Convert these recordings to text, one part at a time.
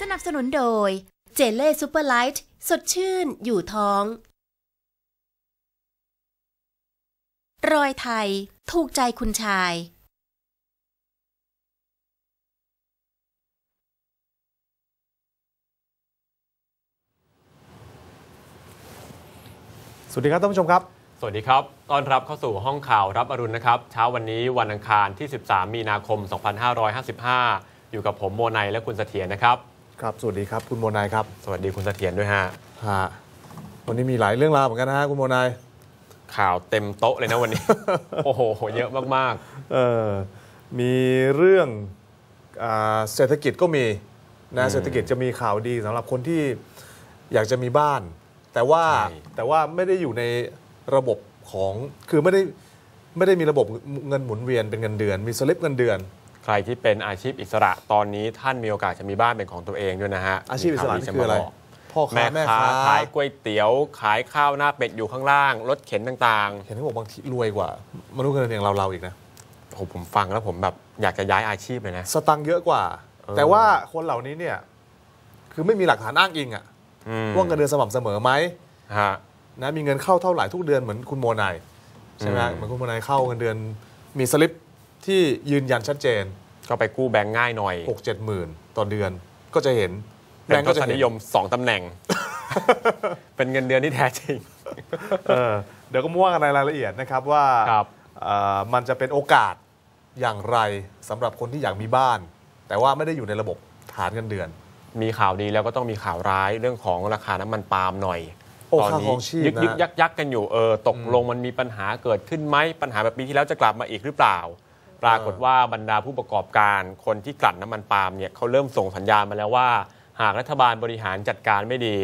สนับสนุนโดย เจเล่ซูเปอร์ไลท์ สดชื่นอยู่ท้อง รอยไทย ถูกใจคุณชาย สวัสดีครับท่านผู้ชมครับ สวัสดีครับ ต้อนรับเข้าสู่ห้องข่าวรับอรุณนะครับ เช้าวันนี้วันอังคารที่ 13 มีนาคม 2555 อยู่กับผมโมไนและคุณเสถียรนะครับ ครับ สวัสดีครับคุณโมนายครับ สวัสดีคุณเสถียรด้วยฮะ ฮะ วันนี้มีหลายเรื่องราวเหมือนกันนะฮะคุณโมนาย ข่าวเต็มโต๊ะเลยนะวันนี้ โอ้โห เยอะมากเออ มีเรื่องอาเศรษฐกิจก็มีนะ เศรษฐกิจจะมีข่าวดีสำหรับคนที่อยากจะมีบ้าน แต่ว่าแต่ว่าไม่ได้อยู่ในระบบของคือไม่ได้ไม่ได้มีระบบเงินหมุนเวียนเป็นเงินเดือน มีสลิปเงินเดือนๆใครที่เป็นอาชีพอิสระตอนนี้ท่านมีโอกาสจะมีบ้านเป็นของตัวเองด้วยนะฮะอาชีพอิสระมีนี่ข่าวดีคืออะไรจมาบกพ่อค้าแม่แม่ค้าค้าขายก๋วยเตี๋ยว ขายข้าวหน้าเป็ดอยู่ข้างล่าง รถเข็นต่างเห็นเขาบอกบางทีรวยกว่ามนุษย์เงินเดือนอย่างเราเราๆอีกนะๆโอ้โหผมฟังแล้วผมแบบอยากจะย้ายอาชีพเลยนะ สตังค์เยอะกว่าเออแต่ว่าคนเหล่านี้เนี่ย คือไม่มีหลักฐานอ้างอิงอะอืม ว่าเงินเดือนสม่ำเสมอไหมฮะนะมีเงินเข้าเท่าไหร่ทุกเดือนเหมือนคุณโมนายใช่ไหมอืมเหมือนคุณโมนายเข้าเงินเดือนมีสลิปที่ยืนยันชัดเจน ก็ไปกู้แบงค์ง่ายหน่อย6 7หมื่นต่อเดือนก็จะเห็นเป็นบงก์ก็จะจะเห็นิยม2ตำแหน่ง เป็นเงินเดือนที่แท้จริงเออเดี๋ยวก็มาว่ากันในรายละเอียดนะครับว่าครับเอ่อมันจะเป็นโอกาสอย่างไรสำหรับคนที่อยากมีบ้าน แต่ว่าไม่ได้อยู่ในระบบฐานเงินเดือน มีข่าวดีแล้วก็ต้องมีข่าวร้ายเรื่องของราคาน้ำมันปาล์มหน่อยโอ้ตอนค่านี้ครองชีพยึกนะ ยึกยักยักกันอยู่เออตกลงมันมีปัญหาเกิดขึ้นไหมปัญหาแบบปีที่แล้วจะกลับมาอีกหรือเปล่า ปรากฏว่าบรรดาผู้ประกอบการคนที่กลั่นน้ำมันปาล์มเนี่ยเขาเริ่มส่งสัญญาณมาแล้วว่า หากรัฐบาลบริหารจัดการไม่ดี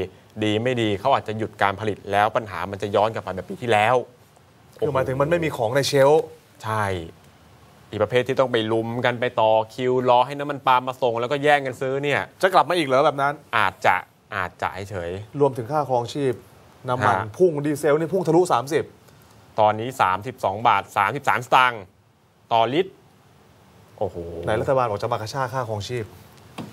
ดีไม่ดีเขาอาจจะหยุดการผลิตแล้วปัญหามันจะย้อนกลับไปแบบปีที่แล้วคือหมายถึงมันไม่มีของในเชลฟ์ ใช่ อีกประเภทที่ต้องไปลุมกันไปต่อคิวรอให้น้ำมันปาล์มมาส่ง แล้วก็แย่งกันซื้อเนี่ย จะกลับมาอีกเหรอแบบนั้น อาจจะอาจจะเฉย รวมถึงค่าครองชีพน้ำมันฮะ พุ่งดีเซลนี่พุ่งทะลุ 30 ตอนนี้ 32 บาท 33 สตางค์ต่อลิตร โอ้โหในรัฐบาลบอกจะมากระชากค่าครองชีพ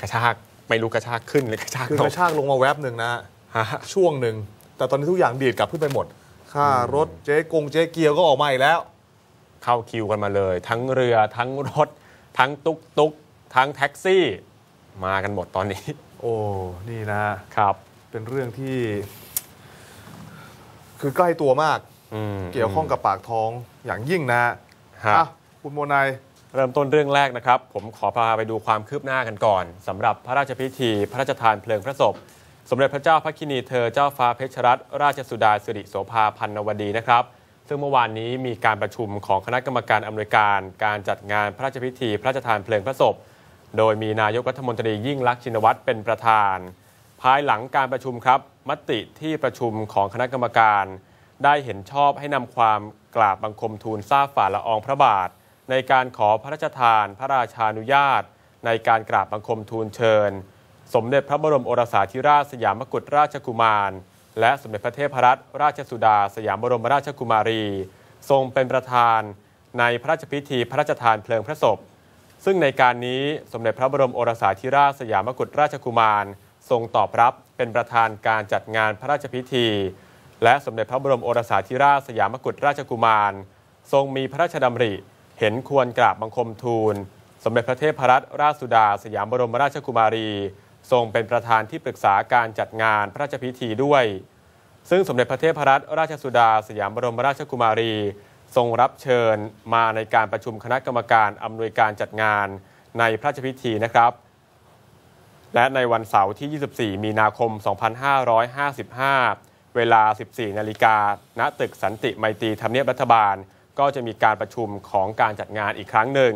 กระชากไม่รู้กระชากขึ้นหรือกระชากคือลกงระชากลงมาแวบหนึ่งนะฮะช่วงหนึ่ง แต่ตอนนี้ทุกอย่างดีดกลับขึ้นไปหมด ค่ารถเจ๊กงเจ๊เกียวก็ออกมาอีกแล้ว เข้าคิวกันมาเลย ทั้งเรือทั้งรถ ทั้งตุกตุกทั้งแท็กซี่ มากันหมดตอนนี้ โอ้นี่นะครับ เป็นเรื่องที่ คือใกล้ตัวมากอืมเกี่ยวข้องกับปากท้องอย่างยิ่งนะฮะอะคุณโมนายเริ่มต้นเรื่องแรกนะครับ ผมขอพาไปดูความคืบหน้ากันก่อนสำหรับพระราชพิธี พระราชทานเพลิงพระศพ สมเด็จพระเจ้าพระกินีเธอเจ้าฟ้าเพชรรัตนราชสุดาสิริโสภาพันนวดีนะครับ ซึ่งเมื่อวานนี้มีการประชุมของคณะกรรมการอำนวยการ การจัดงานพระราชพิธี พระราชทานเพลิงพระศพ โดยมีนายกรัฐมนตรียิ่งลักษณ์ชินวัตรเป็นประธาน ภายหลังการประชุมครับมติที่ประชุมของคณะกรรมการ ได้เห็นชอบให้นำความกราบบังคมทูลทราบฝ่าละอองพระบาท ในการขอพระราชทาน พระราชานุญาต ในการกราบบังคมทูลเชิญ สมเด็จพระบรมโอรสาธิราชสยามกุฎราชกุมาร และสมเด็จพระเทพรัตนราชสุดา สยามบรมราชกุมารี ทรงเป็นประธานในพระราชพิธีพระราชทานเพลิงพระศพ ซึ่งในการนี้สมเด็จพระบรมโอรสาธิราชสยามกุฎราชกุมาร ทรงตอบรับเป็นประธานการจัดงานพระราชพิธี และสมเด็จพระบรมโอรสาธิราชสยามกุฎราชกุมาร ทรงมีพระราชดำริ เห็นควรกราบบังคมทูล สมเด็จพระเทพรัตนราชสุดา สยามบรมราชกุมารี ทรงเป็นประธานที่ปรึกษาการจัดงานพระราชพิธีด้วย ซึ่งสมเด็จพระเทพรัตนราชสุดาสยามบรมราชกุมารี ทรงรับเชิญมาในการประชุมคณะกรรมการอำนวยการจัดงานในพระราชพิธีนะครับ และในวันเสาร์ที่ 24 มีนาคม 2555 เวลา 14 นาฬิกาณตึกสันติไมตรีทำเนียบรัฐบาล ก็จะมีการประชุมของการจัดงานอีกครั้งหนึ่ง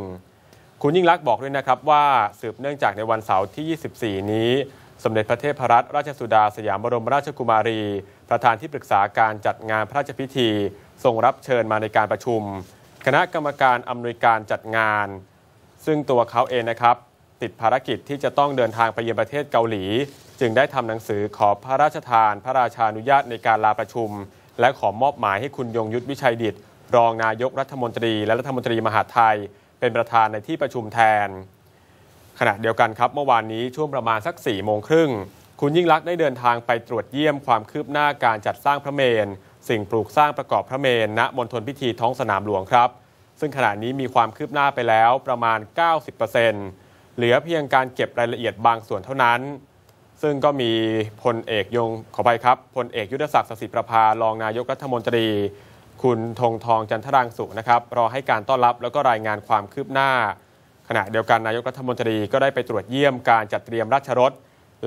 คุณยิ่งลักษณ์บอกด้วยนะครับว่าสืบเนื่องจากในวันเสาร์ที่ 24 นี้ สมเด็จพระเทพรัตนราชสุดาสยามบรมราชกุมารี ประธานที่ปรึกษาการจัดงานพระราชพิธี ทรงรับเชิญมาในการประชุม คณะกรรมการอำนวยการจัดงาน ซึ่งตัวเขาเองนะครับ ติดภารกิจที่จะต้องเดินทางไปเยือนประเทศเกาหลี จึงได้ทำหนังสือขอพระราชทาน พระราชานุญาตในการลาประชุม และขอมอบหมายให้คุณยงยุทธวิชัยดิตรองนายกรัฐมนตรี และรัฐมนตรีมหาไทย เป็นประธานในที่ประชุมแทน ขณะเดียวกันครับเมื่อวานนี้ช่วงประมาณสัก4ี่โมงครึ่งคุณยิ่งลักษณ์ได้เดินทางไปตรวจเยี่ยมความคืบหน้าการจัดสร้างพระเมน สิ่งปลูกสร้างประกอบพระเมนณมณฑลพิธีท้องสนามหลวงครับ ซึ่งขณะนี้มีความคืบหน้าไปแล้วประมาณ 90%เหลือเพียงการเก็บรายละเอียดบางส่วนเท่านั้น ซึ่งก็มีพลเอกยงขอไปครับพลเอกยุทธศักดิ์สสิประภารองนายกรัฐมนตรี คุณธงทองจันทรางสุนะครับรอให้การต้อนรับแล้วก็รายงานความคืบหน้า ขณะเดียวกันนายกรัฐมนตรีก็ได้ไปตรวจเยี่ยมการจัดเตรียมราชรถ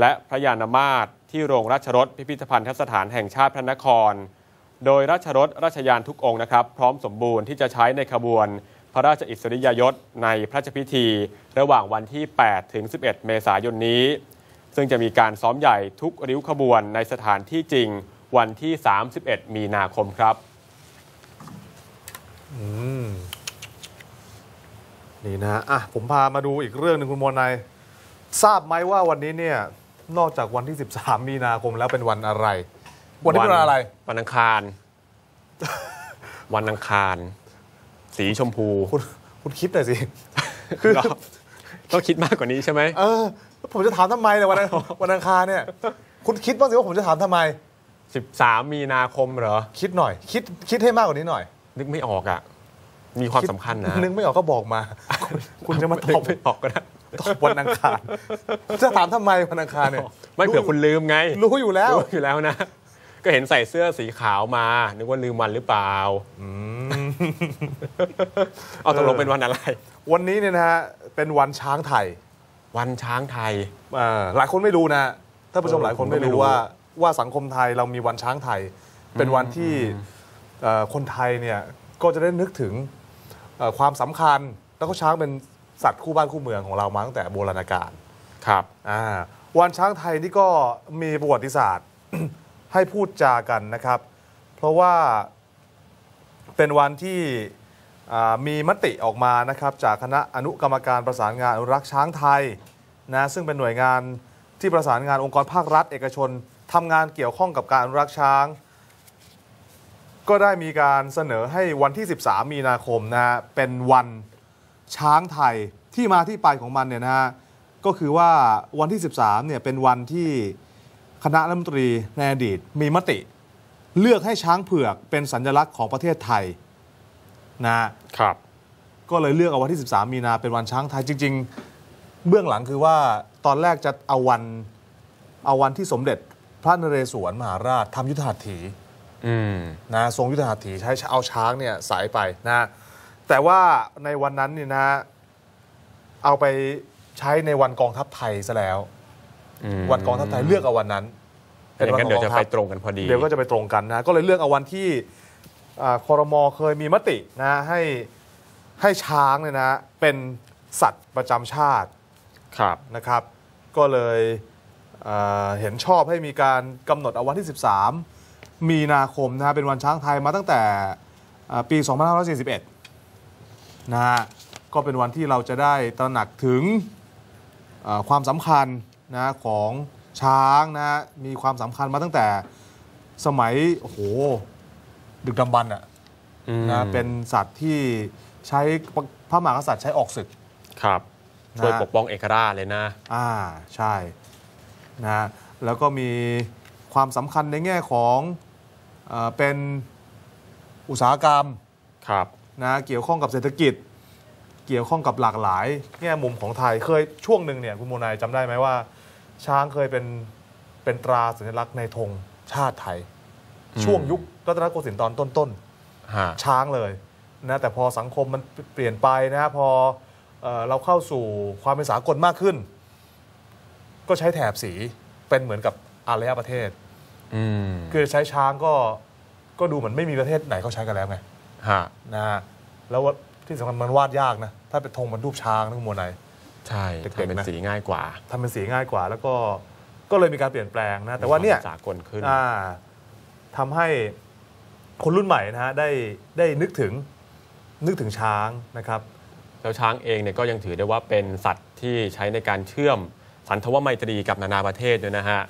และพระยานมาศที่โรงราชรถพิพิธภัณฑสถานแห่งชาติพระนคร โดยราชรถราชยานทุกองค์นะครับ พร้อมสมบูรณ์ที่จะใช้ในขบวน พระราชอิสริยยศในพระราชพิธี ระหว่างวันที่ 8 ถึง 11 เมษายนนี้ ซึ่งจะมีการซ้อมใหญ่ทุกริ้วขบวนในสถานที่จริง วันที่ 31 มีนาคมครับ นี่นะอะผมพามาดูอีกเรื่องหนึ่งคุณมนายทราบไหมว่าวันนี้เนี่ย นอกจากวันที่ 13 มีนาคมแล้วเป็นวันอะไร วันนี้เป็นวันอะไร วันอังคาร วันอังคาร สีชมพู คุณคุณคิดหน่อยสิคือต้องคิดมากกว่านี้ใช่ไหมเออผมจะถามทำไมเลยวันอังวันอังคารเนี่ย คุณคิดบ้างสิว่าผมจะถามทำไม 13 มีนาคมเหรอ คิดหน่อย คิดคิดให้มากกว่านี้หน่อย นึกไม่ออกอะ มีความดสำคัญนะ นึกไม่ออกก็บอกมา คุณคุณจะมาตนึอบกไม่ออกก็ได้ตอบวันอังคารจะถามทำไมวันอังคารเนี่ยไม่เผื่อคุณลืมไง รู้อยู่แล้วรู้อยู่แล้วนะ ก็เห็นใส่เสื้อสีขาวมา นึกว่าลืมวันหรือเปล่าเอาตกลงเป็นวันอะไร วันนี้เนี่ยนะฮะเป็นวันช้างไทย วันช้างไทยอ่าหลายคนไม่รู้นะท่านผู้ชมเออหลายคนผมก็ไม่ไม่รู้รู้ว่าว่าสังคมไทยเรามีวันช้างไทย เป็นวันที่เอ่อ คนไทยเนี่ยก็จะได้นึกถึงเอ่อความสำคัญแล้วก็ช้างเป็นสัตว์คู่บ้านคู่เมืองของเรามาตั้งแต่โบราณกาลครับอ่าวันช้างไทยนี่ก็มีประวัติศาสตร์ให้พูดจากันนะครับ เพราะว่าเป็นวันที่อ่ามีมติออกมานะครับ จากคณะอนุกรรมการประสานงานอนุรักษ์ช้างไทยนะซึ่งเป็นหน่วยงานที่ประสานงานองค์กรภาครัฐ เอกชนทำงานเกี่ยวข้องกับการอนุรักษ์ช้าง ก็ได้มีการเสนอให้วันที่ 13 มีนาคมนะฮะเป็นวันช้างไทยที่มาที่ไปของมันเนี่ยนะฮะก็คือว่าวันที่ 13เนี่ยเป็นวันที่คณะรัฐมนตรีในอดีตมีมติ เลือกให้ช้างเผือกเป็นสัญลักษณ์ของประเทศไทยนะฮะครับ ก็เลยเลือกเอาวันที่ 13 มีนาเป็นวันช้างไทยจริง ๆ เบื้องหลังคือว่าตอนแรกจะเอาวันเอาวันที่สมเด็จพระนเรศวรมหาราชทำยุทธหัตถีอืม นะทรงยุทธหัตถีใช้เอาช้างเนี่ยสายไปนะแต่ว่าในวันนั้นเนี่ยนะ เอาไปใช้ในวันกองทัพไทยซะแล้วอืมวันกองทัพไทยเลือกเอาวันนั้นอย่างนั้นเดี๋ยวจะไปขตรงกันพอดี เดี๋ยวก็จะไปตรงกันนะ ก็เลยเลือกเอาวันที่อ่าคอรมอเคยมีมตินะให้ให้ช้างเนี่ยนะเป็นสัตว์ประจำชาติครับนะครับ ก็เลยเอ่อเห็นชอบให้มีการกำหนดเอาวันที่ 13 มีนาคมนะฮะเป็นวันช้างไทยมาตั้งแต่อ่าปี 2541 นะฮะก็เป็นวันที่เราจะได้ตระหนักถึงเอ่อความสำคัญนะของช้างนะฮะมีความสำคัญมาตั้งแต่สมัยโอ้โหดึกดำบรรพ์อะอืมนะเป็นสัตว์ที่ใช้พระมหากษัตริย์ใช้ออกศึกครับช่วยนะปกป้องเอกราชเลยนะ อ่าใช่นะแล้วก็มี ความสำคัญในแง่ของเออเป็นอุตสาหกรรมครับ นะเกี่ยวข้องกับเศรษฐกิจ เกี่ยวข้องกับหลากหลาย แง่มุมของไทยเคยช่วงหนึ่งเนี่ยคุณโมนายจำได้ไหมว่า ช้างเคยเป็นเป็นตราสัญลักษณ์ในธงชาติไทย อืม ช่วงยุครัตนโกสินทร์ตอนต้นๆ ฮะ ช้างเลยนะแต่พอสังคมมันเปลี่ยนไปนะพอเออเราเข้าสู่ความเป็นสากลมากขึ้น ก็ใช้แถบสีเป็นเหมือนกับอารยประเทศอืม คือใช้ช้างก็ก็ดูเหมือนไม่มีประเทศไหนเขาใช้กันแล้วไงฮะนะแล้วว่าที่สำคัญมันวาดยากนะ ถ้าเป็นธงมันรูปช้างทั้งมวลไหนใช่เด็กๆทำเป็นนะสีง่ายกว่าทำเป็นสีง่ายกว่า แล้วก็ก็เลยมีการเปลี่ยนแปลงนะ แต่ว่าเนี่ยมีคมสากลขึ้นอ่าทำให้คนรุ่นใหม่นะฮะได้ได้นึกถึงนึกถึงช้างนะครับแล้วช้างเองเนี่ยก็ยังถือได้ว่าเป็นสัตว์ที่ใช้ในการเชื่อมสันทวไมตรีกับนานาประเทศด้วยนะฮะ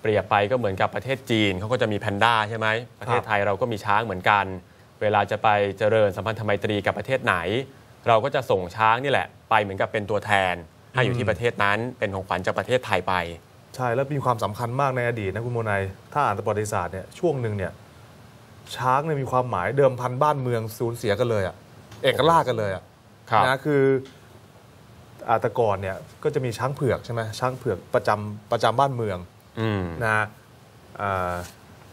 เปรียบไปก็เหมือนกับประเทศจีนเขาก็จะมีแพนด้าใช่ไหมประเทศไทยเราก็มีช้างเหมือนกัน เวลาจะไปเจริญสัมพันธไมตรีกับประเทศไหน เราก็จะส่งช้างนี่แหละ ไปเหมือนกับเป็นตัวแทนให้อยู่ที่ประเทศนั้นเป็นของขวัญจากประเทศไทยไป ใช่แล้วมีความสำคัญมากในอดีตนะคุณโมนายถ้าอ่านประวัติศาสตร์เนี่ยช่วงหนึ่งเนี่ยช้างเนี่ยมีความหมายเดิมพันบ้านเมืองสูญเสียกันเลยอะเอกราชกันเลยอะครับนะคืออาแตก่อนเนี่ยก็จะมีช้างเผือกใช่ไหมช้างเผือกประจำประจำบ้านเมืองอืม นะอ่า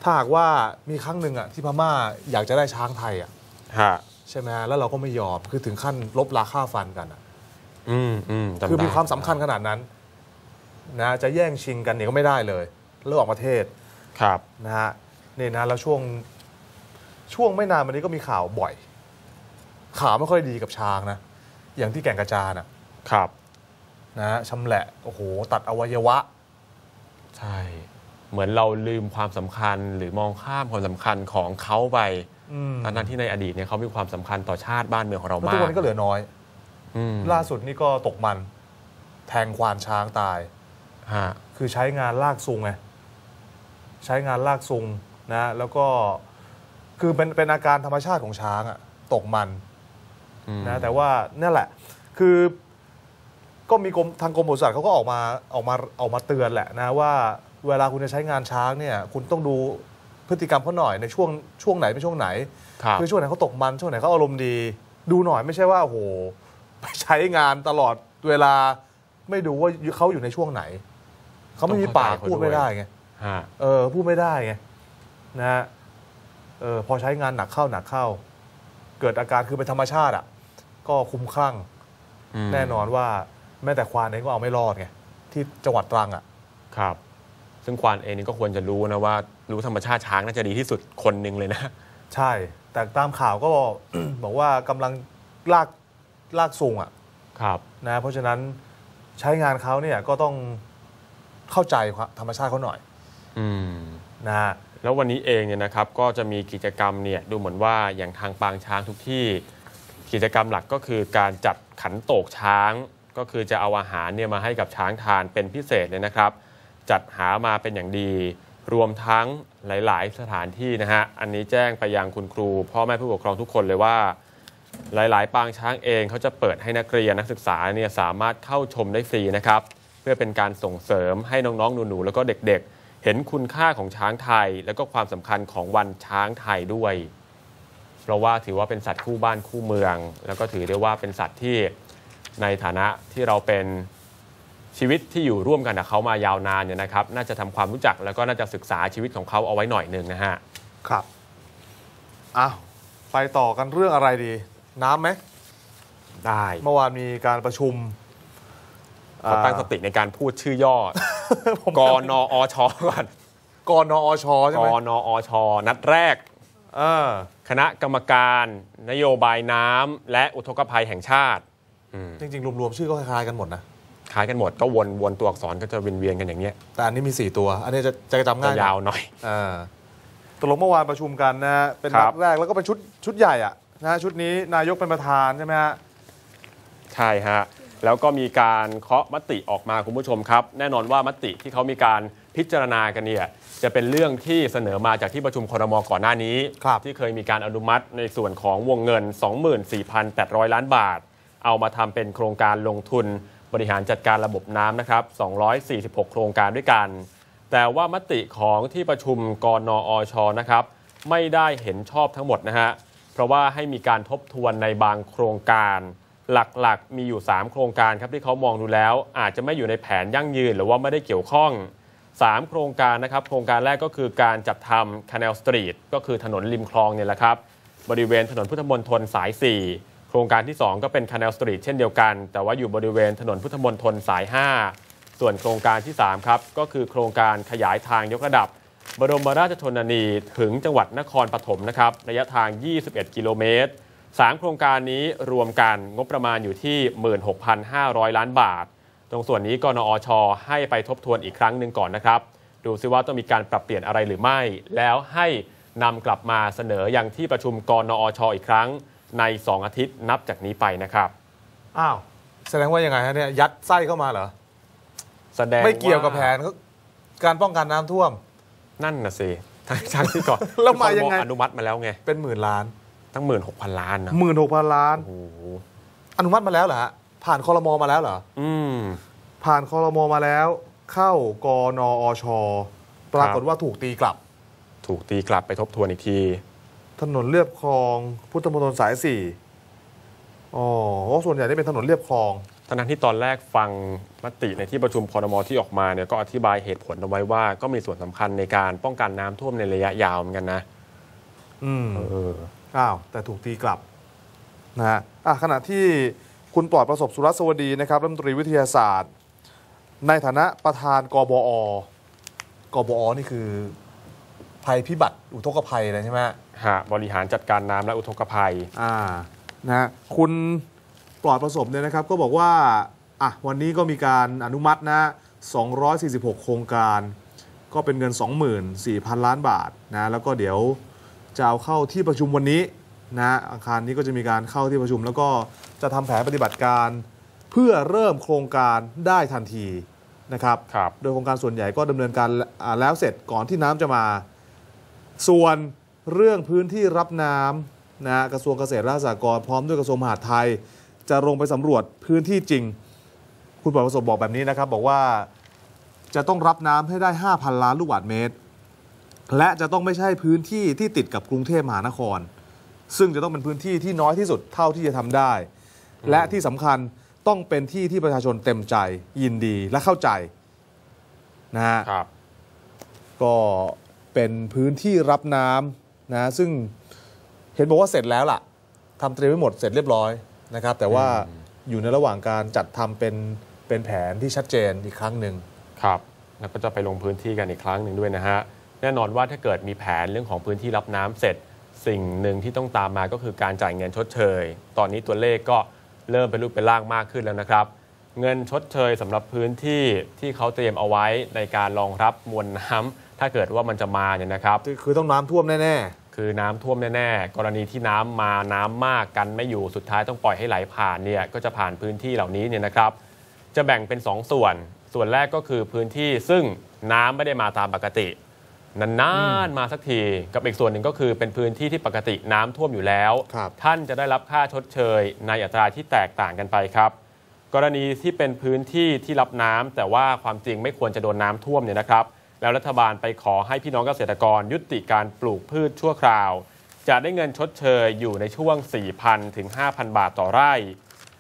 ถ้าหากว่ามีครั้งหนึ่งอะที่พม่าอยากจะได้ช้างไทยอะฮะใช่ไหมแล้วเราก็ไม่ยอมคือถึงขั้นลบราค่าฟันกันอะอืมอืมจำคือมีได้ความสำคัญขนาดนั้น นะจะแย่งชิงกันเนี่ยก็ไม่ได้เลยระหว่างประเทศครับนะฮะนี่นะแล้วช่วงช่วงไม่นานมานี้ก็มีข่าวบ่อย ข่าวไม่ค่อยดีกับช้างนะ อย่างที่แก่งกระจานอะครับนะฮะชำแหละโอ้โหตัดอวัยวะ ใช่ เหมือนเราลืมความสำคัญหรือมองข้ามความสำคัญของเขาไปอืมทั้งๆที่ในอดีตเนี่ยเขามีความสำคัญต่อชาติบ้านเมืองของเราแล้วมาทุกกวันนี้ก็เหลือน้อยอืมล่าสุดนี่ก็ตกมัน แทงควานช้างตายฮะคือใช้งานลากซุงไงใช้งานลากซุงนะแล้วก็คือเป็นเป็นอาการธรรมชาติของช้างอะตกมันอืมนะแต่ว่านั่นแหละ คือ ก็มีกรมทางกรมปศุสัตว์เขาก็ออกมาออกมาออกมาเตือนแหละนะว่าเวลาคุณจะใช้งานช้างเนี่ยคุณต้องดูพฤติกรรมเขาหน่อยในช่วงช่วงไหนเป็นช่วงไหนครับคือช่วงไหนเขาตกมันช่วงไหนเขาอารมณ์ดี ดูหน่อยไม่ใช่ว่าโอ้โหไปใช้งานตลอดเวลาไม่ดูว่าเขาอยู่ในช่วงไหนเขาไม่มีปากพูดไม่ได้ไงฮะเออพูดไม่ได้ไงนะฮะเออพอใช้งานหนักเข้าหนักเข้า เกิดอาการคือเป็นธรรมชาติอะ ก็คุ้มคลั่งมแน่นอนว่า แม้แต่ควานเองก็เอาไม่รอดไงที่จังหวัดตรังอะครับ ซึ่งควานเองนี่ก็ควรจะรู้นะว่า รู้ธรรมชาติช้างน่าจะดีที่สุดคนหนึ่งเลยนะ ใช่ แต่ตามข่าวก็บอกว่ากำลังลากลากซุงอะครับนะเพราะฉะนั้นใช้งานเขาเนี่ยก็ต้องเข้าใจความธรรมชาติเขาหน่อย อืมนะฮะแล้ววันนี้เองเนี่ยนะครับก็จะมีกิจกรรมเนี่ยดูเหมือนว่าอย่างทางปางช้างทุกที่ กิจกรรมหลักก็คือการจัดขันโตกช้าง ก็คือจะเอาอาหารเนี่ยมาให้กับช้างทานเป็นพิเศษเลยนะครับ จัดหามาเป็นอย่างดี รวมทั้งหลาย ๆ สถานที่นะฮะอันนี้แจ้งไปยังคุณครู พ่อแม่ผู้ปกครองทุกคนเลยว่า หลาย ๆ ปางช้างเองเขาจะเปิดให้นักเรียนนักศึกษาเนี่ยสามารถเข้าชมได้ฟรีนะครับ เพื่อเป็นการส่งเสริมให้น้อง ๆ หนู ๆ แล้วก็เด็ก ๆ เห็นคุณค่าของช้างไทย แล้วก็ความสำคัญของวันช้างไทยด้วย เพราะว่าถือว่าเป็นสัตว์คู่บ้านคู่เมือง แล้วก็ถือได้ว่าเป็นสัตว์ที่ ในฐานะที่เราเป็นชีวิตที่อยู่ร่วมกันกับเขามายาวนานเนี่ยนะครับ น่าจะทำความรู้จักแล้วก็น่าจะศึกษาชีวิตของเขาเอาไว้หน่อยหนึ่งนะฮะ ครับอ้าวไปต่อกันเรื่องอะไรดี น้ำไหมได้ เมื่อวานมีการประชุมขอตั้งสติในการพูดชื่อย่อผมกนอชก่อนกนอชใช่กไหมนอช นัดแรกเออคณะกรรมการนโยบายน้ำและอุทกภัยแห่งชาติอืม จริงๆ รวมๆ ชื่อก็คล้ายๆกันหมดนะ คล้ายกันหมดก็วนวนตัวอักษรก็จะเวียนเวียนๆกันอย่างเงี้ย แต่อันนี้มี 4 ตัว อันนี้จะจะจำจะง่ายหน่อยาวหน่อยเออตกลงเมื่อวานประชุมกันนะฮะเป็นครันับดแรกแล้วก็เป็นชุดชุดใหญ่อะนะฮะชุดนี้นายกเป็นประธานใช่ไหมฮะ ใช่ฮะ แล้วก็มีการเคาะมติออกมาคุณผู้ชมครับ แน่นอนว่ามติที่เขามีการพิจารณากันเนี่ยจะเป็นเรื่องที่เสนอมาจากที่ประชุมครมก่อนหน้านี้ครับที่เคยมีการอนุมัติในส่วนของวงเงิน 24,800 ล้านบาท เอามาทำเป็นโครงการลงทุนบริหารจัดการระบบน้ำนะครับ 246 โครงการด้วยกัน แต่ว่ามติของที่ประชุมกนอชนะครับ ไม่ได้เห็นชอบทั้งหมดนะฮะ เพราะว่าให้มีการทบทวนในบางโครงการ หลักๆ มีอยู่ 3 โครงการครับที่เขามองดูแล้ว อาจจะไม่อยู่ในแผนยั่งยืนหรือว่าไม่ได้เกี่ยวข้อง 3 โครงการนะครับ โครงการแรกก็คือการจัดทำ Canal Street ก็คือถนนริมคลองเนี่ยแหละครับ บริเวณถนนพุทธมณฑลสาย 4 โครงการที่ 2 ก็เป็น Canal Street เช่นเดียวกัน แต่ว่าอยู่บริเวณถนนพุทธมณฑลสาย 5 ส่วนโครงการที่ 3 ครับ ก็คือโครงการขยายทางยกระดับ บรมราชชนนีถึงจังหวัดนครปฐมนะครับ ระยะทาง 21 กิโลเมตร 3 โครงการนี้รวมกันงบประมาณอยู่ที่ 16,500 ล้านบาท ตรงส่วนนี้กนอชให้ไปทบทวนอีกครั้งหนึ่งก่อนนะครับ ดูซิว่าต้องมีการปรับเปลี่ยนอะไรหรือไม่ แล้วให้นำกลับมาเสนออย่างที่ประชุมกนอชอีกครั้ง ใน 2 อาทิตย์นับจากนี้ไปนะครับอ้าว แสดงว่ายังไงฮะเนี่ยยัดไส้เข้ามาเหรอ แสดงไม่เกี่ยวกับาแผนการป้องกันน้ำท่วม นั่นน่ะสิทางทางที่ก่อนแล้วมายังไงอนุมัติมาแล้วไง เป็นหมื่นล้านตั้งหมื่นหกพันล้านนะหมื่นหกพันล้านโอ้โหอนุมัติมาแล้วเหรอฮะผ่านคอรมอมาแล้วเหรออืมผ่านคอรมอมาแล้ว เข้ากนอช ปรากฏว่าถูกตีกลับ ถูกตีกลับไปทบทวนอีกที ถนนเรียบคลองพุทธมณฑลสายสี่อ๋อเพราะส่วนใหญ่นี่เป็นถนนเรียบคลองทั้งที่ตอนแรกฟังมติในที่ประชุมคอรมอที่ออกมาเนี่ยก็อธิบายเหตุผลเอาไว้ว่า ก็มีส่วนสำคัญในการป้องกันน้ำท่วมในระยะยาวเหมือนกันนะ อืมเอออ้าวแต่ถูกตีกลับนะฮะอะขณะที่คุณปลอดประสบสุรสวดีนะครับรัฐมนตรีวิทยาศาสตร์ ในฐานะประธานกบอ กบอนี่คือ ภัยพิบัติอุทกภัยเลยใช่ไหมหากบริหารจัดการน้ำและอุทกภัยอ่านะฮะคุณปลอดประสบเนี่ยนะครับก็บอกว่าอะวันนี้ก็มีการอนุมัตินะ246 โครงการ ก็เป็นเงิน 24,000 ล้านบาทนะแล้วก็เดี๋ยวจะเอาเข้าที่ประชุมวันนี้นะอังคารนี้ก็จะมีการเข้าที่ประชุม แล้วก็จะทำแผนปฏิบัติการ เพื่อเริ่มโครงการได้ทันทีนะครับครับโดยโครงการส่วนใหญ่ก็ดำเนินการอ่าแล้วเสร็จก่อนที่น้ำจะมา ส่วนเรื่องพื้นที่รับน้ำนะกระทรวงเกษตรและสหกรณ์พร้อมด้วยกระทรวงมหาดไทย จะลงไปสำรวจพื้นที่จริง คุณปลอดประสบบอกแบบนี้นะครับ บอกว่าจะต้องรับน้ำให้ได้ 5,000 ล้านลูกบาศก์เมตร และจะต้องไม่ใช่พื้นที่ที่ติดกับกรุงเทพมหานคร ซึ่งจะต้องเป็นพื้นที่ที่น้อยที่สุดเท่าที่จะทำได้ และที่สำคัญต้องเป็นที่ที่ประชาชนเต็มใจยินดีและเข้าใจนะฮะครับก็ เป็นพื้นที่รับน้ำนะซึ่งเห็นบอกว่าเสร็จแล้วล่ะทำเตรียมไว้หมดเสร็จเรียบร้อยนะครับ แต่ว่าอยู่ในระหว่างการจัดทำเป็นเป็นแผนที่ชัดเจนอีกครั้งหนึ่งครับแล้วก็จะไปลงพื้นที่กันอีกครั้งหนึ่งด้วยนะฮะแน่นอนว่าถ้าเกิดมีแผนเรื่องของพื้นที่รับน้ำเสร็จ สิ่งหนึ่งที่ต้องตามมาก็คือการจ่ายเงินชดเชย ตอนนี้ตัวเลขก็เริ่มเป็นรูปเป็นร่างมากขึ้นแล้วนะครับ เงินชดเชยสำหรับพื้นที่ที่เขาเตรียมเอาไว้ในการรองรับมวลน้ำ ถ้าเกิดว่ามันจะมาเนี่ยนะครับ คือต้องน้ำท่วมแน่คือน้ำท่วมแน่ๆ กรณีที่น้ำมาน้ำมากกันไม่อยู่สุดท้ายต้องปล่อยให้ไหลผ่านเนี่ยก็จะผ่านพื้นที่เหล่านี้เนี่ยนะครับ จะแบ่งเป็น 2ส่วน ส่วนแรกก็คือพื้นที่ซึ่งน้ำไม่ได้มาตามปกตินานๆมาสักทีกับอีกส่วนหนึ่งก็คือเป็นพื้นที่ที่ปกติน้ำท่วมอยู่แล้วครับท่านจะได้รับค่าชดเชยในอัตราที่แตกต่างกันไปครับ กรณีที่เป็นพื้นที่ที่รับน้ำแต่ว่าความจริงไม่ควรจะโดนน้ำท่วมเนี่ยนะครับ แล้วรัฐบาลไปขอให้พี่น้องเกษตรกรยุติการปลูกพืชชั่วคราว จะได้เงินชดเชยอยู่ในช่วง 4,000 ถึง 5,000 บาทต่อไร่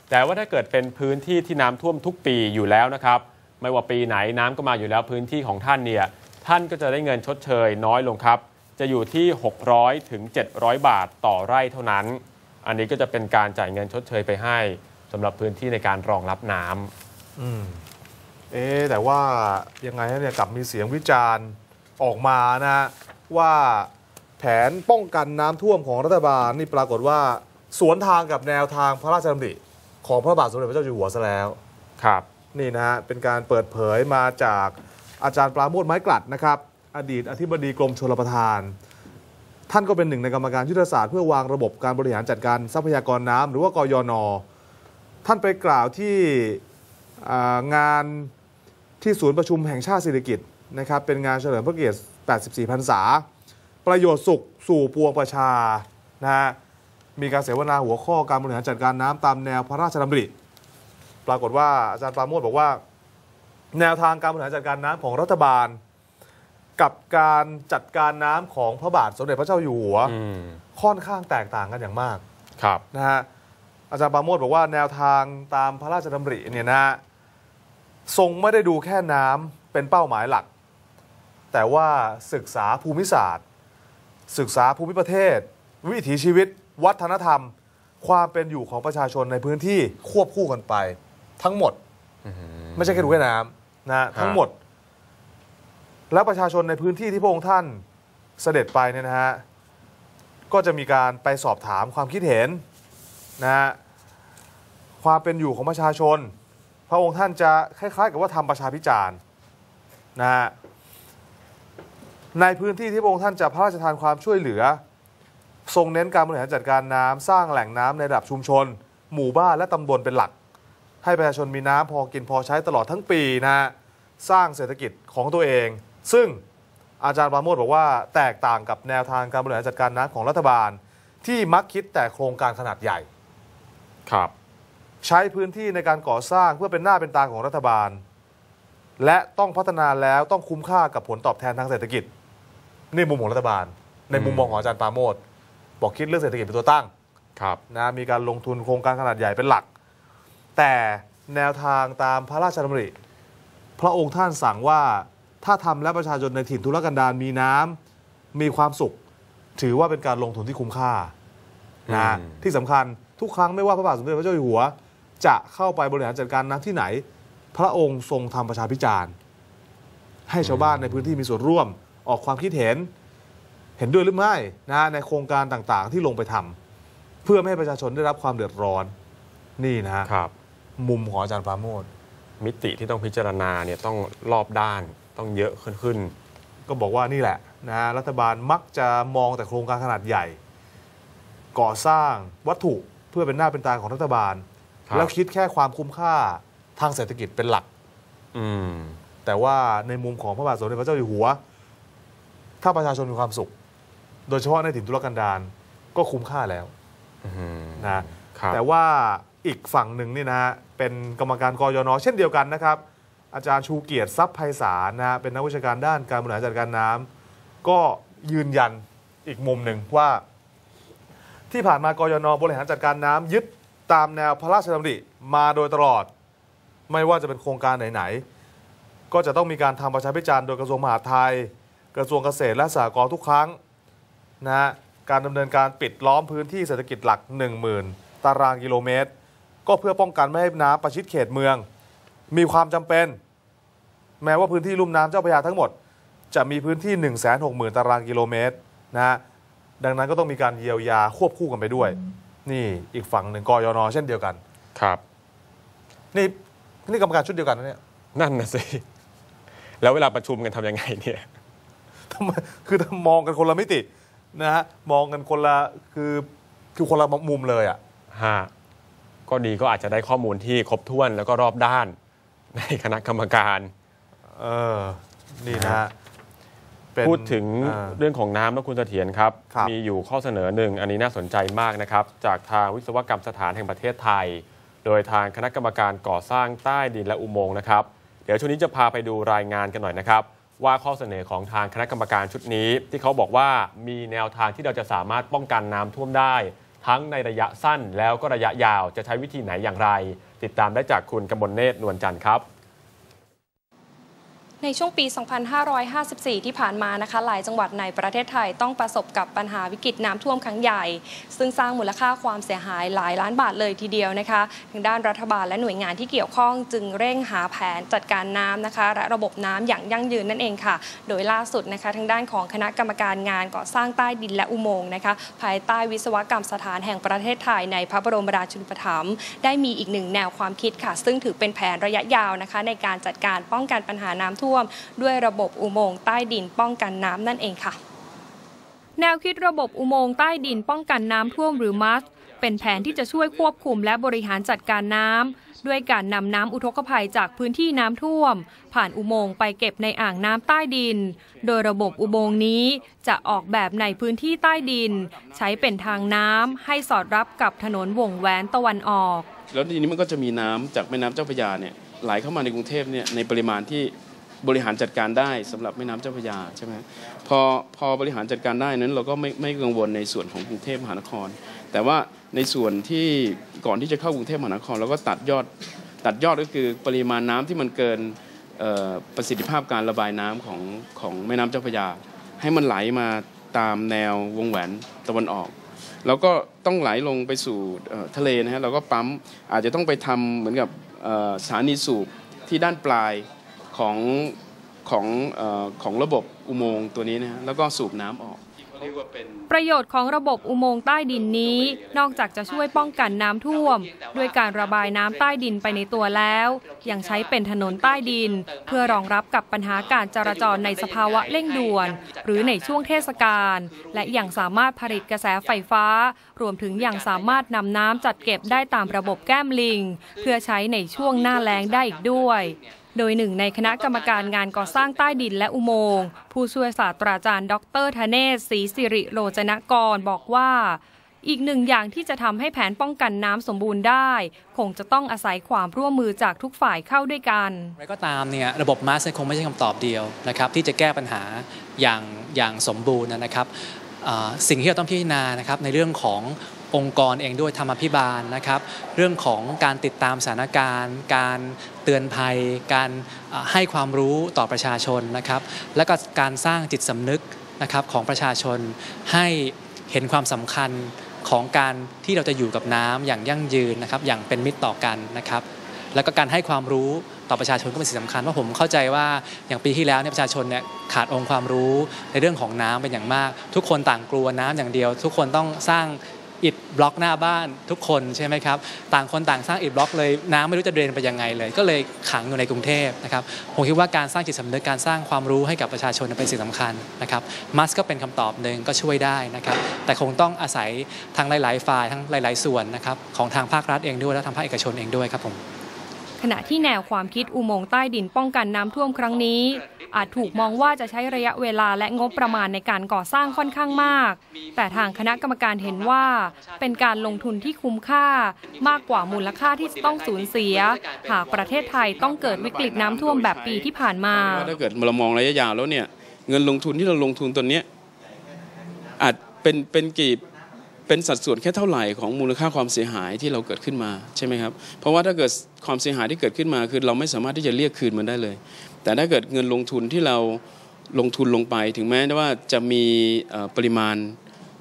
แต่ว่าถ้าเกิดเป็นพื้นที่ที่น้ำท่วมทุกปีอยู่แล้วนะครับ ไม่ว่าปีไหนน้ำก็มาอยู่แล้วพื้นที่ของท่านเนี่ย ท่านก็จะได้เงินชดเชยน้อยลงครับ จะอยู่ที่ 600 ถึง 700 บาทต่อไร่เท่านั้น อันนี้ก็จะเป็นการจ่ายเงินชดเชยไปให้สำหรับพื้นที่ในการรองรับน้ำๆอืม เอ๊แต่ว่ายังไงเนี่ยกลับมีเสียงวิจารณ์ออกมานะฮะว่าแผนป้องกันน้ำท่วมของรัฐบาลนี่ปรากฏว่าสวนทางกับแนวทางพระราชดำริของพระบาทสมเด็จพระเจ้าอยู่หัวซะแล้วครับ นี่นะฮะเป็นการเปิดเผยมาจากอาจารย์ปราโมทไม้กลัดนะครับ อดีตอธิบดีกรมชลประทาน ท่านก็เป็นหนึ่งในกรรมการยุทธศาสตร์เพื่อวางระบบการบริหารจัดการทรัพยากรน้ำหรือว่ากยน ท่านไปกล่าวที่งาน ที่ศูนย์ประชุมแห่งชาติศิริกิตนะครับเป็นงานเฉลิมพระเกียรติ 84 พรรษา ประโยชน์สุขสู่ปวงประชานะฮะมีการเสวนาหัวข้อการบริหารจัดการน้ำตามแนวพระราชดำริ ปรากฏว่าอาจารย์ปราโมทบอกว่า แนวทางการบริหารจัดการน้ำของรัฐบาล กับการจัดการน้ำของพระบาทสมเด็จพระเจ้าอยู่หัวอืมค่อนข้างแตกต่างกันอย่างมากครับนะฮะอาจารย์ปราโมทบอกว่าแนวทางตามพระราชดำริเนี่ยนะฮะ ทรงไม่ได้ดูแค่น้ำเป็นเป้าหมายหลัก แต่ว่าศึกษาภูมิศาสตร์ ศึกษาภูมิประเทศ วิถีชีวิต วัฒนธรรม ความเป็นอยู่ของประชาชนในพื้นที่ควบคู่กันไป ทั้งหมดไม่ใช่แค่ดูแค่น้ำนะฮะทั้งหมด แล้วประชาชนในพื้นที่ที่พระองค์ท่านเสด็จไปเนี่ยนะฮะก็จะมีการไปสอบถามความคิดเห็นนะฮะความเป็นอยู่ของประชาชน พระองค์ท่านจะคล้ายๆ กับว่าทำประชาพิจารณ์นะฮะในพื้นที่ที่พระองค์ท่านจะพระราชทานความช่วยเหลือ ทรงเน้นการบริหารจัดการน้ำสร้างแหล่งน้ำในระดับชุมชน หมู่บ้านและตำบลเป็นหลัก ให้ประชาชนมีน้ำพอกินพอใช้ตลอดทั้งปีนะฮะสร้างเศรษฐกิจของตัวเอง ซึ่งอาจารย์ปราโมทบอกว่าแตกต่างกับแนวทางการบริหารจัดการน้ำของรัฐบาล ที่มักคิดแต่โครงการขนาดใหญ่ ครับ ใช้พื้นที่ในการก่อสร้างเพื่อเป็นหน้าเป็นตาของรัฐบาล และต้องพัฒนาแล้วต้องคุ้มค่ากับผลตอบแทนทางเศรษฐกิจนี่มุมของรัฐบาล ในมุมมองของอาจารย์ปราโมทบอกคิดเรื่องเศรษฐกิจเป็นตัวตั้งครับนะมีการลงทุนโครงการขนาดใหญ่เป็นหลัก แต่แนวทางตามพระราชดำริ พระองค์ท่านสั่งว่าถ้าทำแล้วประชาชนในถิ่นทุรกันดารมีน้ำมีความสุข ถือว่าเป็นการลงทุนที่คุ้มค่านะอืมที่สำคัญทุกครั้งไม่ว่าพระบาทสมเด็จพระเจ้าอยู่หัว จะเข้าไปบริหารจัดการน้ำที่ไหน พระองค์ทรงทำประชาพิจารณ์ ให้ชาวบ้านในพื้นที่มีส่วนร่วมออกความคิดเห็น เห็นด้วยหรือไม่นะในโครงการต่างๆ ที่ลงไปทำเพื่อไม่ให้ประชาชนได้รับความเดือดร้อนนี่นะฮะครับ มุมของอาจารย์ปราโมทมิติที่ต้องพิจารณาเนี่ยต้องรอบด้านต้องเยอะขึ้นขึ้น ก็บอกว่านี่แหละนะฮะรัฐบาลมักจะมองแต่โครงการขนาดใหญ่ ก่อสร้างวัตถุเพื่อเป็นหน้าเป็นตาของรัฐบาลครับ แล้วคิดแค่ความคุ้มค่าทางเศรษฐกิจเป็นหลัก อืม แต่ว่าในมุมของพระบาทสมเด็จพระเจ้าอยู่หัว ถ้าประชาชนมีความสุข โดยเฉพาะในถิ่นทุรกันดารก็คุ้มค่าแล้วอืมนะครับแต่ว่าอีกฝั่งหนึ่งนี่นะฮะเป็นกรรมการกยนเช่นเดียวกันนะครับ อาจารย์ชูเกียรติทรัพย์ไพศาลนะฮะเป็นนักวิชาการด้านการบริหารจัดการน้ำก็ยืนยันอีกมุมหนึ่งว่า ที่ผ่านมากยนบริหารจัดการน้ำยึด ตามแนวพระราชดำริมาโดยตลอด ไม่ว่าจะเป็นโครงการไหนๆ ก็จะต้องมีการทำประชาพิจารณ์โดยกระทรวงมหาดไทย กระทรวงเกษตรและสหกรณ์ทุกครั้งนะฮะการดำเนินการปิดล้อมพื้นที่เศรษฐกิจหลัก 10,000 ตารางกิโลเมตร ก็เพื่อป้องกันไม่ให้น้ำประชิดเขตเมือง มีความจำเป็น แม้ว่าพื้นที่ลุ่มน้ำเจ้าพระยาทั้งหมด จะมีพื้นที่ 160,000 ตารางกิโลเมตรนะฮะดังนั้นก็ต้องมีการเยียวยาควบคู่กันไปด้วย นี่อีกฝั่งหนึ่งกยนเช่นเดียวกัน ครับ นี่นี่กรรมการชุดเดียวกันนะเนี่ยนั่นนะสิ แล้วเวลาประชุมกันทำยังไงเนี่ยทำไมคือมองกันคนละมิตินะฮะมองกันคนละคือคือคนละมุมเลยอะฮะก็ดีก็อาจจะได้ข้อมูลที่ครบถ้วนแล้วก็รอบด้าน ในคณะกรรมการ เออ นี่นะฮะเป็น พูดถึงอ่าเรื่องของน้ำนะคุณเสถียรครับครับ มีอยู่ข้อเสนอหนึ่งอันนี้น่าสนใจมากนะครับ จากทางวิศวกรรมสถานแห่งประเทศไทย โดยทางคณะกรรมการก่อสร้างใต้ดินและอุโมงค์นะครับ เดี๋ยวช่วงนี้จะพาไปดูรายงานกันหน่อยนะครับ ว่าข้อเสนอของทางคณะกรรมการชุดนี้ ที่เขาบอกว่ามีแนวทางที่เราจะสามารถป้องกันน้ำท่วมได้ ทั้งในระยะสั้นแล้วก็ระยะยาวจะใช้วิธีไหนอย่างไร ติดตามได้จากคุณกำมลเนตรนวลจันทร์ครับ ในช่วงปี 2554 ที่ผ่านมานะคะ หลายจังหวัดในประเทศไทยต้องประสบกับปัญหาวิกฤตน้ำท่วมครั้งใหญ่ ซึ่งสร้างมูลค่าความเสียหายหลายล้านบาทเลยทีเดียวนะคะ ทางด้านรัฐบาลและหน่วยงานที่เกี่ยวข้องจึงเร่งหาแผนจัดการน้ำนะคะ และระบบน้ำอย่างยั่งยืนนั่นเองค่ะ โดยล่าสุดนะคะ ทางด้านของคณะกรรมการงานก่อสร้างใต้ดินและอุโมงค์นะคะ ภายใต้วิศวกรรมสถานแห่งประเทศไทยในพระบรมราชูปถัมภ์ได้มีอีกหนึ่งแนวความคิดค่ะ ซึ่งถือเป็นแผนระยะยาวนะคะ ในการจัดการป้องกันปัญหาน้ำท่วมด้วยระบบอุโมงค์ใต้ดินป้องกันน้ำนั่นเองค่ะ แนวคิดระบบอุโมงค์ใต้ดินป้องกันน้ำท่วมหรือมัสเป็นแผนที่จะช่วยควบคุมและบริหารจัดการน้ำด้วยการนำน้ำอุทกภัยจากพื้นที่น้ำท่วม ผ่านอุโมงค์ไปเก็บในอ่างน้ำใต้ดิน โดยระบบอุโมงค์นี้จะออกแบบในพื้นที่ใต้ดิน ใช้เป็นทางน้ำให้สอดรับกับถนนวงแหวนตะวันออก แล้วทีนี้มันก็จะมีน้ำจากแม่น้ำเจ้าพระยาเนี่ยไหลเข้ามาในกรุงเทพเนี่ยในปริมาณที่ บริหารจัดการได้สำหรับแม่น้ำเจ้าพระยาใช่ไหมพอพอบริหารจัดการได้นั้นเราก็ไม่ไม่กังวลในส่วนของกรุงเทพมหานคร แต่ว่าในส่วนที่ก่อนที่จะเข้ากรุงเทพมหานครเราก็ตัดยอดตัดยอดก็คือปริมาณน้ำที่มันเกินประสิทธิภาพการระบายน้ำของของแม่น้ำเจ้าพระยา ให้มันไหลมาตามแนววงแหวนตะวันออกแล้วก็ต้องไหลลงไปสู่ทะเลนะฮะเราก็ปั๊มอาจจะต้องไปทำเหมือนกับสถานีสูบที่ด้านปลาย ของของเอ่อของระบบอุโมงค์ตัวนี้นะฮะแล้วก็สูบน้ำออกที่เขาเรียกว่าเป็นประโยชน์ของระบบอุโมงค์ใต้ดินนี้ นอกจากจะช่วยป้องกันน้ำท่วม ด้วยการระบายน้ำใต้ดินไปในตัวแล้ว ยังใช้เป็นถนนใต้ดิน เพื่อรองรับกับปัญหาการจราจรในสภาวะเร่งด่วน หรือในช่วงเทศกาลและยังสามารถผลิตกระแสไฟฟ้า รวมถึงยังสามารถนำน้ำจัดเก็บได้ตามระบบแก้มลิง เพื่อใช้ในช่วงหน้าแล้งได้อีกด้วย โดยหนึ่งในคณะกรรมการงานก่อสร้างใต้ดินและอุโมงค์ผู้ช่วยศาสตราจารย์ ดรธเนศศรีสิริโรจนกรบอกว่าอีกหนึ่งอย่างที่จะทำให้แผนป้องกันน้ำสมบูรณ์ได้ คงจะต้องอาศัยความร่วมมือจากทุกฝ่ายเข้าด้วยกันอะไรก็ตามเนี่ยระบบมาสคงไม่ใช่คำตอบเดียวนะครับที่จะแก้ปัญหาอย่างอย่างสมบูรณ์นะครับสิ่งที่เราต้องพิจารณานะครับในเรื่องของ องค์กรเองด้วยธรรมพิบาลนะครับ เรื่องของการติดตามสถานการณ์ การเตือนภัย การให้ความรู้ต่อประชาชนนะครับ และก็การสร้างจิตสำนึกนะครับของประชาชนให้เห็นความสำคัญของการที่เราจะอยู่กับน้ำอย่างยั่งยืนนะครับ อย่างเป็นมิตรต่อกันนะครับ แล้วก็การให้ความรู้ต่อประชาชนก็เป็นสิ่งสำคัญเพราะผมเข้าใจว่าอย่างปีที่แล้วเนี่ยประชาชนเนี่ยขาดองค์ความรู้ในเรื่องของน้ำเป็นอย่างมาก ทุกคนต่างกลัวน้ำอย่างเดียว ทุกคนต้องสร้าง อิฐบล็อกหน้าบ้านทุกคนใช่ไหมครับต่างคนต่างสร้างอิฐบล็อกเลยน้ำไม่รู้จะเดินไปยังไงเลย ก็เลยขังอยู่ในกรุงเทพนะครับผมคิดว่าการสร้างจิตสำนึกการสร้างความรู้ให้กับประชาชนเป็นสิ่งสำคัญนะครับมัสก็เป็นคำตอบหนึ่งก็ช่วยได้นะครับแต่คงต้องอาศัยทางหลาย ๆ ฝ่ายทั้งหลาย ๆ ส่วนนะครับของทางภาครัฐเองด้วยและทางภาคเอกชนเองด้วยครับผม ขณะที่แนวความคิดอุโมงค์ใต้ดินป้องกันน้ำท่วมครั้งนี้ อาจถูกมองว่าจะใช้ระยะเวลาและงบประมาณในการก่อสร้างค่อนข้างมาก แต่ทางคณะกรรมการเห็นว่า เป็นการลงทุนที่คุ้มค่ามากกว่ามูลค่าที่จะต้องสูญเสีย หากประเทศไทยต้องเกิดวิกฤตน้ำท่วมแบบปีที่ผ่านมาถ้าเกิดเรามองระยะยาวแล้วเนี่ยเงินลงทุนที่เราลงทุนตัวนี้อาจเป็นเป็นกี่ เป็นสัดส่วนแค่เท่าไหร่ของมูลค่าความเสียหายที่เราเกิดขึ้นมาใช่ไหมครับเพราะว่าถ้าเกิดความเสียหายที่เกิดขึ้นมา คือเราไม่สามารถที่จะเรียกคืนมันได้เลย แต่ถ้าเกิดเงินลงทุนที่เราลงทุนลงไป ถึงแม้ว่าจะมีปริมาณ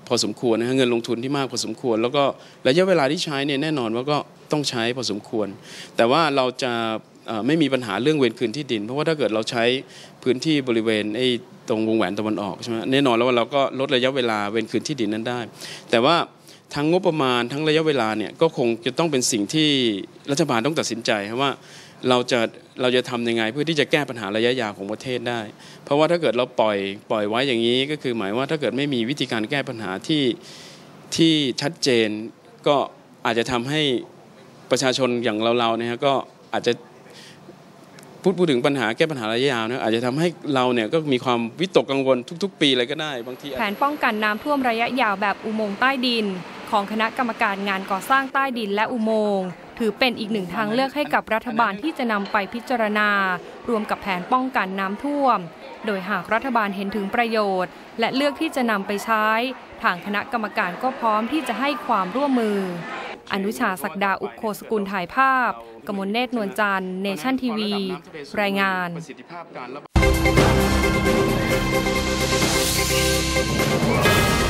พอสมควรนะฮะเงินลงทุนที่มากพอสมควร แล้วก็ระยะเวลาที่ใช้เนี่ยแน่นอนว่าก็ต้องใช้พอสมควร แต่ว่าเราจะ ไม่มีปัญหาเรื่องเวรคืนที่ดิน เพราะว่าถ้าเกิดเราใช้พื้นที่บริเวณไอ้ตรงวงแหวนตะวันออกใช่ไหมแน่นอนแล้วว่าเราก็ลดระยะเวลาเวรคืนที่ดินนั้นได้ แต่ว่าทั้งงบประมาณทั้งระยะเวลาเนี่ยก็คงจะต้องเป็นสิ่งที่รัฐบาลต้องตัดสินใจว่าเราจะเราจะทำยังไงเพื่อที่จะแก้ปัญหาระยะยาวของประเทศได้ เพราะว่าถ้าเกิดเราปล่อยปล่อยไว้อย่างนี้ก็คือหมายว่าถ้าเกิดไม่มีวิธีการแก้ปัญหาที่ที่ชัดเจนก็อาจจะทำให้ประชาชนอย่างเราๆเนี่ยก็อาจจะ พูดพูดถึงปัญหาแก้ปัญหาระยะยาวนะอาจจะทำให้เราเนี่ยก็มีความวิตกกังวลทุก ๆ ปีเลยก็ได้บางทีแผนป้องกันน้ำท่วมระยะยาวแบบอุโมงค์ใต้ดิน ของคณะกรรมการงานก่อสร้างใต้ดินและอุโมงค์ถือเป็นอีกหนึ่งทางเลือกให้กับรัฐบาลที่จะนำไปพิจารณา รวมกับแผนป้องกันน้ำท่วม โดยหากรัฐบาลเห็นถึงประโยชน์ และเลือกที่จะนำไปใช้ ทางคณะกรรมการก็พร้อมที่จะให้ความร่วมมือ อนุชาศักดาอุโคสกุลถ่ายภาพ กมลเนตรนวลจันทร์เนชั่นทีวี รายงานประสิทธิภาพการระบ